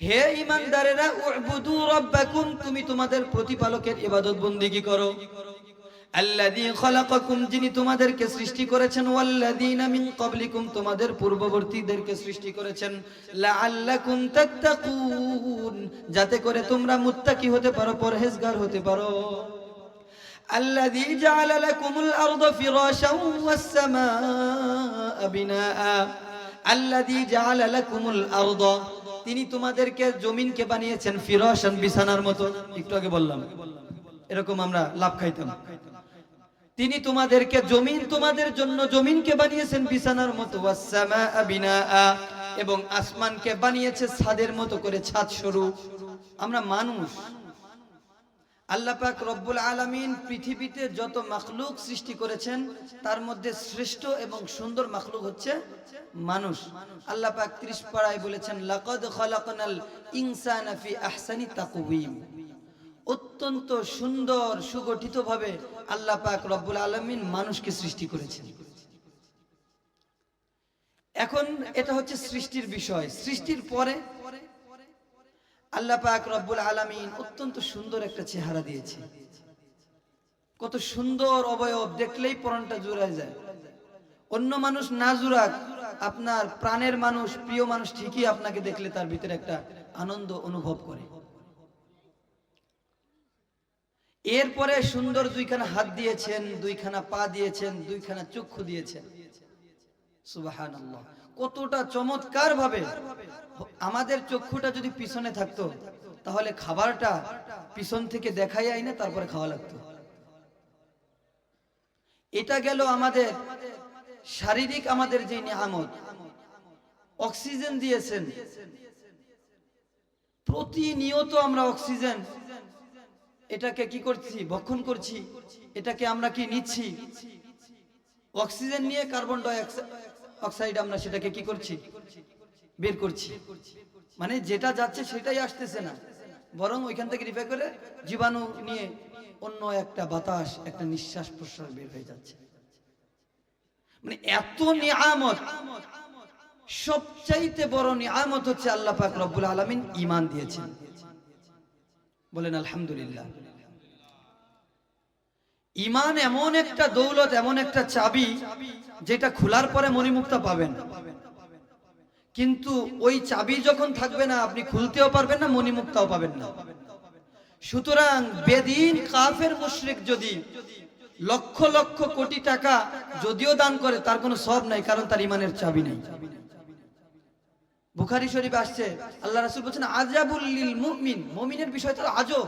হে ইমানদারেরা উবুদু রাব্বাকুম তুমি তোমাদের প্রতিপালকের ইবাদত বন্দেগী করো আল্লাযী খলাকাকুম যিনি তোমাদেরকে সৃষ্টি করেছেন ওয়াল্লাযীনা মিন ক্বাবলিকুম তোমাদের পূর্ববর্তীদেরকে সৃষ্টি করেছেন লাআল্লাকুম তাত্তাকুন যাতে করে তোমরা মুত্তাকি হতে পারো পরহেজগার হতে পারো الذي جعل لكم الأرض فراشا والسماء بناء الذي جعل لكم الأرض তিনি তোমাদেরকে জমিনকে বানিয়েছেন ফিরাশান বিছানার মতো। একটু আগে বললাম। এরকম আমরা লাভ খাইতাম। তিনি তোমাদেরকে জমিন তোমাদের জন্য জমিনকে বানিয়েছেন বিছানার মতো। এবং আসমানকে বানিয়েছে ছাদের মতো করে ছাদ সরু আমরা মানুষ। আল্লাহ পাক রব্বুল আলামিন পৃথিবীতে যত মাখলুক সৃষ্টি করেছেন, তার মধ্যে শ্রেষ্ঠ এবং সুন্দর মাখলুক হচ্ছে মানুষ। আল্লাহ পাক 30 পাড়ায় বলেছেন, লাকাদ খালাকনাল ইনসানা ফি আহসানি তাকওয়িম। অত্যন্ত সুন্দর, সুগঠিতভাবে আল্লাহ পাক রব্বুল আলামিন মানুষকে সৃষ্টি করেছেন। এখন এটা হচ্ছে সৃষ্টির বিষয়। সৃষ্টির পরে আল্লাহ পাক রব্বুল আলামিন অত্যন্ত সুন্দর একটা চেহারা দিয়েছে। কত সুন্দর অবয়ব, দেখলেই পরনটা জুড়ায় যায়। অন্য মানুষ না জুড়াক, আপনার প্রাণের মানুষ, প্রিয় মানুষ ঠিকই আপনাকে দেখলে তার ভিতরে একটা আনন্দ অনুভব করে। এরপরে সুন্দর দুইখানা হাত দিয়েছেন, দুইখানা পা দিয়েছেন, দুইখানা চক্ষু দিয়েছেন। সুবহানাল্লাহ। কতটা চমৎকার ভাবে আমাদের চক্ষুটা যদি পিছনে থাকতো, তাহলে খাবারটা পিছন থেকে দেখাই আই না, তারপরে খাওয়া লাগতো। এটা গেল আমাদের শারীরিক আমাদের যে নিয়ামত। অক্সিজেন দিয়েছেন। প্রতিনিয়ত আমরা অক্সিজেন, এটাকে কি করছি, ভক্ষণ করছি, এটাকে আমরা কি নিচ্ছি? অক্সিজেন নিয়ে কার্বন ডাই অক্সাইড আমরা সেটাকে কি করছি? বের করছি। মানে যেটা যাচ্ছে সেটাই আসতেছে না। বরং ওইখান থেকে রিফাই করে জীবাণু নিয়ে অন্য একটা বাতাস, একটা নিঃশ্বাস প্রশ্বাস বের হয়ে যাচ্ছে। মানে এত নিয়ামত। সবচাইতে বড় নিয়ামত হচ্ছে আল্লাহ পাক রব্বুল আলামিন ঈমান দিয়েছেন। বলেন, আলহামদুলিল্লাহ। ইমান এমন একটা দৌলত, এমন একটা চাবি যেটা খোলার পরে মণিমুক্তা পাবেন। কিন্তু ওই চাবি যখন থাকবে না, আপনি খুলতেও পারবেন না, মণিমুক্তাও পাবেন না। সুতরাং বেদিন কাফের মুশরিক যদি লক্ষ লক্ষ কোটি টাকা যদিও দান করে, তার কোনো সব নাই, কারণ তার ইমানের চাবি নেই। বুখারি শরীফ আসছে, আল্লাহ রাসুল বলছেন আজাবুল মুমিন। মুমিনের বিষয় তো আজব।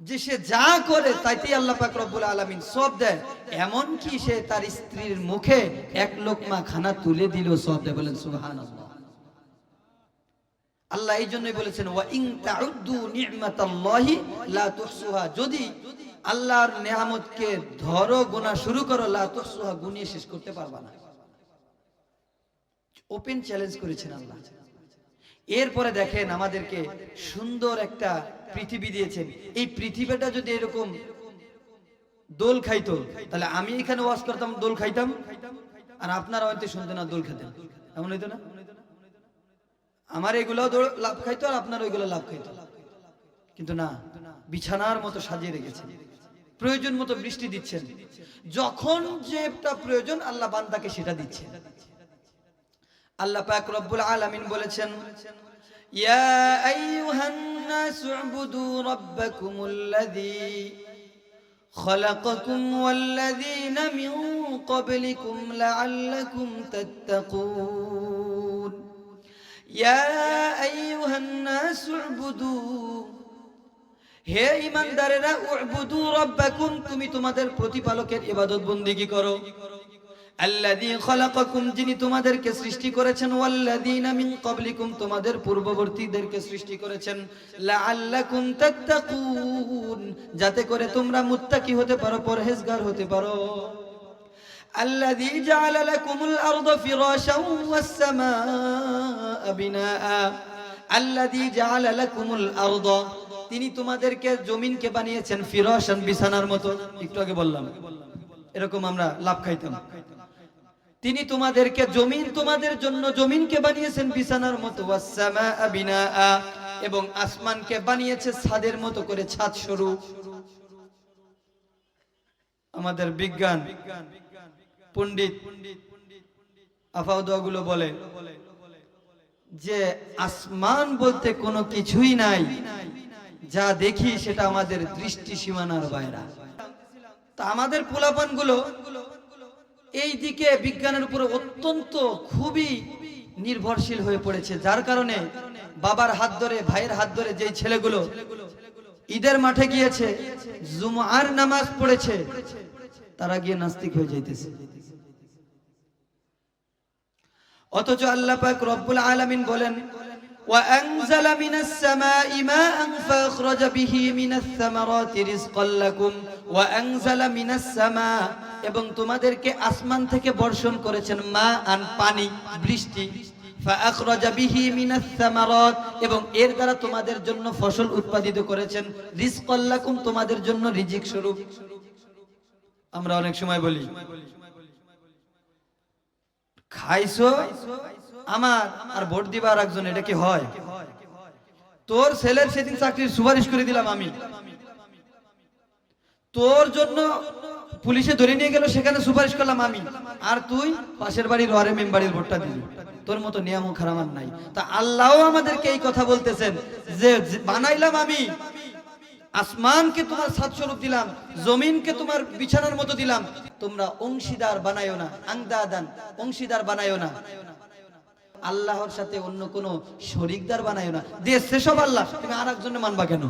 যে সে যা করে তাইতেই আল্লাহ পাক রব্বুল আলামিন সব দেয়। এমন কি সে তার স্ত্রীর মুখে এক লোকমা খানা তুলে দিল সব দেয় বলেন সুবহানাল্লাহ। আল্লাহ এই জন্যই বলেছেন, ওয়া ইন তাউদ্দু নি'মাতাল্লাহি লা তুহসুহা। যদি আল্লাহর নেয়ামতকে ধরো গোনা শুরু করো, লা তুহসুহা, গুনিয়ে শেষ করতে পারবা না। ওপেন চ্যালেঞ্জ করেছেন আল্লাহ। এরপরে দেখেন আমাদেরকে সুন্দর একটা পৃথিবী দিয়েছেন। এই পৃথিবীটা যদি এরকম দোল খাইতো, তাহলে আমি এখানে ওয়াজ করতাম, দোল খাইতাম, আর আপনারা হয়তো শুনতেন না, দোল খেতেন। এমন হইতো না? আমার এগুলো লাভ খাইতো, আর আপনার ওইগুলো লাভ খাইতো। কিন্তু না, বিছানার মতো সাজিয়ে রেখেছেন। প্রয়োজন মতো বৃষ্টি দিচ্ছেন। যখন যেটা প্রয়োজন, আল্লাহ বান্দাকে সেটা দিচ্ছেন। আল্লাহ পাক রব্বুল আলামিন বলেছেন ইয়া আইয়ুহান নাস উবুদু রাব্বাকুমুল্লাযী خلقكم والذين من قبلكم لعلكم تتقون يا أيها الناس اعبدوا হে ইমানদারেরা উবুদু রাব্বাকুম তুমি তোমাদের প্রতিপালকের ইবাদত বন্দেগী করো আল্লাযী খলাকাকুম, যিনি তোমাদেরকে সৃষ্টি করেছেন, ওয়াল্লাযীনা মিন ক্বাবলিকুম, তোমাদের পূর্ববর্তীদেরকে সৃষ্টি করেছেন। লাআল্লাকুম তাত্তাকুন, যাতে করে তোমরা মুত্তাকি হতে পারো, পরহেজগার হতে পারো। আল্লাযী জাআলা লাকুমুল আরদা ফিরাশাও ওয়াস সামাআ বিনাআ। আল্লাযী জাআলা লাকুমুল আরদা, তিনি তোমাদেরকে জমিনকে বানিয়েছেন ফিরাশান বিছানার মতো। একটু আগে বললাম, এরকম আমরা লাভ খাইতাম। তিনি তোমাদেরকে জমিন তোমাদের জন্য জমিনকে বানিয়েছেন বিছানার মতো এবং আসমানকে বানিয়েছে ছাদের মতো করে ছাদ স্বরূপ। আমাদের বিজ্ঞান, পণ্ডিত আফাউদগুলো বলে যে আসমান বলতে কোনো কিছুই নাই, যা দেখি সেটা আমাদের দৃষ্টি সীমানার বাইরে। তা আমাদের পোলাপানগুলো এই দিকে বিজ্ঞানের উপরে অত্যন্ত খুবই নির্ভরশীল হয়ে পড়েছে। যার কারণে বাবার হাত ধরে, ভাইয়ের হাত ধরে যেই ছেলেগুলো ঈদের মাঠে গিয়েছে, জুমার নামাজ পড়েছে, তারা গিয়ে নাস্তিক হয়ে যাইতেছে। অথচ আল্লাহ পাক রব্বুল আলামিন বলেন وأنزل من السماء ماء فأخرج به من الثمرات رزقا لكم وأنزل من السماء এবং তোমাদেরকে আসমান থেকে বর্ষণ করেছেন মা আন পানি বৃষ্টি فأخرج به من الثمرات এবং এর দ্বারা তোমাদের জন্য ফসল উৎপাদিত করেছেন রিজকাল লাকুম তোমাদের জন্য রিজিক স্বরূপ আমরা অনেক সময় বলি খাইছো আমার আর ভোট দিবার একজন, এটা কি হয়? তোর ছেলের সেদিন চাকরির সুপারিশ করে দিলাম আমি। তোর জন্য পুলিশে ধরে নিয়ে গেল, সেখানে সুপারিশ করলাম আমি। আর তুই পাশের বাড়ির ওয়ারে মেম্বারের ভোটটা দিলি। তোর মতো নিয়ম খারাপ নাই। তা আল্লাহও আমাদেরকে এই কথা বলতেছেন যে বানাইলাম আমি। আসমানকে তোমার সাত স্বরূপ দিলাম, জমিনকে তোমার বিছানার মতো দিলাম। তোমরা অংশীদার বানায়ো না, আংদাদান, অংশীদার বানায়ো না। আল্লাহর সাথে অন্য কোনো শরিকদার বানায় না। দিয়ে সেসব আল্লাহ, তুমি আর একজনে মানবা কেন?